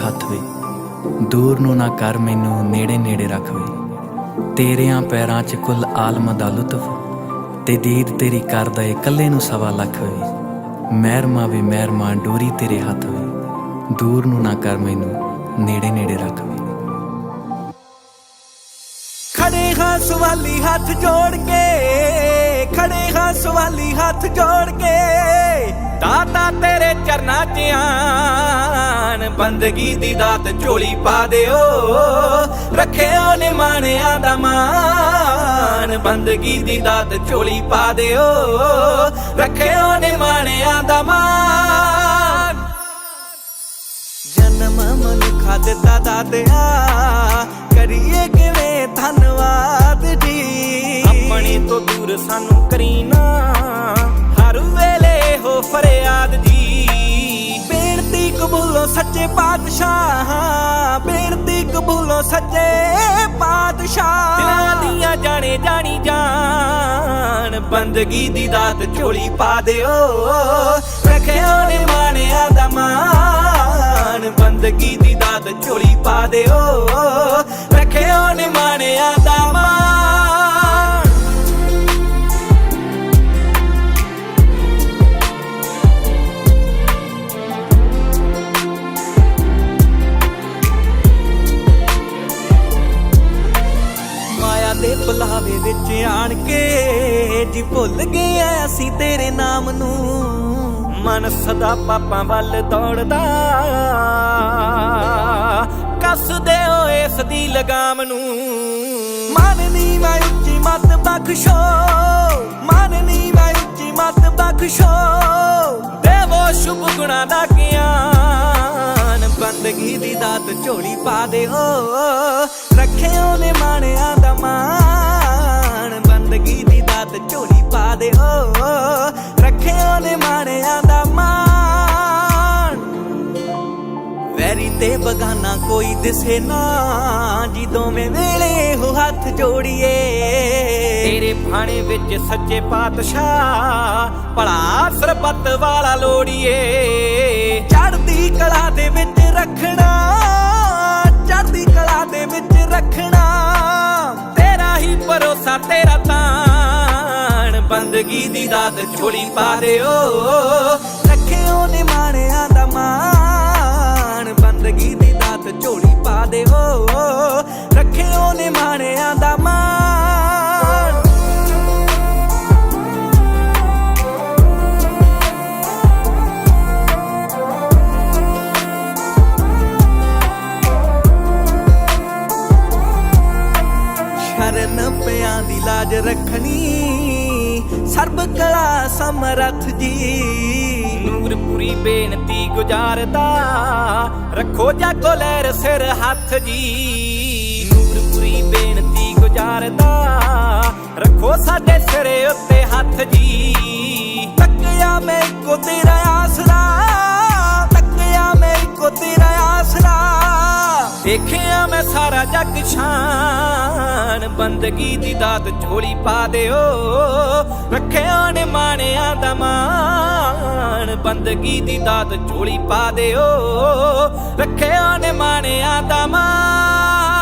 ਹੱਥ ਵੇ। ਦੂਰ ਨੂੰ ਨਾ ਕਰ ਮੈਨੂੰ ਨੇੜੇ ਨੇੜੇ ਰੱਖ ਵੇ। ਤੇਰਿਆਂ ਪੈਰਾਂ 'ਚ ਕੁੱਲ ਆਲਮ ਦਾ ਲੁਤਫ, ਤੇ ਦੀਦ ਤੇਰੀ ਕਰਦਾ ਏ ਕੱਲੇ ਨੂੰ ਸਵਾ ਲੱਖ ਵੇ। ਮਹਿਰਮਾ ਵੇ ਮਹਿਰਮਾ, ਡੋਰੀ ਤੇਰੇ ਹੱਥ ਵੇ। ਦੂਰ ਨੂੰ ਨਾ ਕਰ ਮੈਨੂੰ ਨੇੜੇ ਨੇੜੇ ਰੱਖ ਵੇ। ਖੜੇ ਹਾਂ ਸਵਾਲੀ ਹੱਥ ਜੋੜ ਕੇ, ਖੜੇ ਹਾਂ ਸਵਾਲੀ ਹੱਥ ਜੋੜ ਕੇ। ਦਾਤਾ ਤੇਰੇ ਚਰਨਾਂ 'ਚ ਆਣ। ਬੰਦਗੀ ਦੀ ਦਾਤ ਝੋਲੀ ਪਾ ਦਿਓ। ਰੱਖਿਓ ਨੇ ਮਾਣਿਆਂ ਦਾ ਮਾਣ। ਬੰਦਗੀ ਦੀ ਦਾਤ ਝੋਲੀ ਪਾ ਦਿਓ। ਰੱਖਿਓ ਨੇ ਮਾਣਿਆਂ ਦਾ ਮਾਣ। ਜਨਮ ਮਨੁੱਖਾ ਦਿੱਤਾ ਦਾਦਿਆ ਕਰੀਏ ਕਿਵੇਂ ਧੰਨਵਾਦ ਜੀ। ਆਪਣੇ ਤੋਂ ਦੂਰ ਸਾਨੂੰ ਕਰੀ ਕਬੂਲੋ ਸੱਚੇ ਪਾਤਸ਼ਾਹ, ਬੇਨਤੀ ਕਬੂਲੋ ਸੱਚੇ ਪਾਤਸ਼ਾਹ। ਦਿਲਾਂ ਦੀਆਂ ਜਾਣੇ ਜਾਣੀ ਜਾਨ, ਬੰਦਗੀ ਦੀ ਦਾਤ ਝੋਲੀ ਪਾ ਦਿਓ। ਰੱਖਿਓ ਨੇ ਮਾਣਿਆ ਦਾ ਮਾਨ ਬੰਦਗੀ ਦੀ ਦਾਤ ਝੋਲੀ ਪਾ ਦਿਓ। ਵਿੱਚ ਕੇ ਜੀ ਭੁੱਲ ਗਏ ਆ ਅਸੀਂ ਤੇਰੇ ਨਾਮ ਨੂੰ। ਮਨ ਸਦਾ ਪਾਪਾਂ ਵੱਲ ਦੌੜਦਾ। ਕੱਸਦੇ ਓਏ ਇਸ ਦੀ ਲਗਾਮ ਨੂੰ। ਮਨ ਨੀ ਮੈਂ ਉੱਚੀ ਮਤ ਬਖਸ਼ੋ। ਮਨ ਨੀ ਮੈਂ ਉੱਚੀ ਮਤ ਬਖਸ਼ੋ। ਦੇਵੋ ਸ਼ੁਭ ਗੁਣਾ ਦਾ ਗਿਆਨ। ਬੰਦਗੀ ਦੀ ਦਾਤ ਝੋਲੀ ਪਾ ਦਿਓ। ਰੱਖਿਓ ਨੇ ਮਾਣਿਆਂ ਦਾ ਮਾਣ। ਬੰਦਗੀ ਦੀ ਦਾਤ ਝੋਲੀ ਪਾ ਦਿਓ। ਰੱਖਿਓ ਨੇ ਮਾਣਿਆਂ ਦਾ ਮਾਣ। ਵੈਰੀ ਤੇ ਬਗਾਨਾ ਕੋਈ ਦਿਸੇ ਨਾ, ਜੀ ਦੋਵੇਂ ਵੇਲੇ ਹੋ ਹੱਥ ਜੋੜੀਏ। ਤੇਰੇ ਭਾਣੇ ਵਿੱਚ ਸੱਚੇ ਪਾਤਸ਼ਾਹ, ਭਲਾ ਸਰਬੱਤ ਵਾਲਾ ਲੋੜੀਏ। ਚੜਦੀ ਕਲਾ ਦੇ ਵਿੱਚ ਰੱਖਣਾ ਚੜਦੀ ਕਲਾ ਦੇ ਵਿੱਚ ਰੱਖਣਾ। ਤੇਰਾ ਹੀ ਭਰੋਸਾ, ਤੇਰਾ ਬੰਦਗੀ ਦੀ ਦਾਤ ਝੋਲੀ ਪਾ ਦਿਓ। ਰੱਖਿਓ ਨੇ ਮਾਣਿਆਂ ਦਾ ਮਾਣ, ਬੰਦਗੀ ਦੀ ਦਾਤ ਝੋਲੀ ਪਾ ਦਿਓ। ਰੱਖਿਓ ਨੇ ਮਾਣਿਆਂ ਦਾ ਮਾਣ। ਸ਼ਰਨ ਪਿਆਂ ਦੀ ਲਾਜ ਰੱਖਣੀ ਸਰਬ ਕਲਾ ਸਮਰਥ ਜੀ। ਨੂਰਪੁਰੀ ਬੇਨਤੀ ਗੁਜ਼ਾਰਦਾ, ਰੱਖੋ ਜਾਗੋ ਲਹਿਰ ਸਿਰ ਹੱਥ ਜੀ। ਨੂਰਪੁਰੀ ਬੇਨਤੀ ਗੁਜ਼ਾਰਦਾ, ਰੱਖੋ ਸਾਡੇ ਸਿਰੇ ਉੱਤੇ ਹੱਥ ਜੀ। ਸਿੱਖਿਆ ਮੈਂ ਸਾਰਾ ਜੱਗ ਸ਼ਾਨ ਬੰਦਗੀ ਦੀ ਦਾਤ ਝੋਲੀ ਪਾ ਦਿਓ। ਰੱਖਿਆ ਨੇ ਮਾਣਿਆ ਦਾ ਮਾਣ। ਬੰਦਗੀ ਦੀ ਦਾਤ ਝੋਲੀ ਪਾ ਦਿਓ। ਰੱਖਿਆ ਨੇ ਮਾਣਿਆ ਦਾ ਮਾਣ।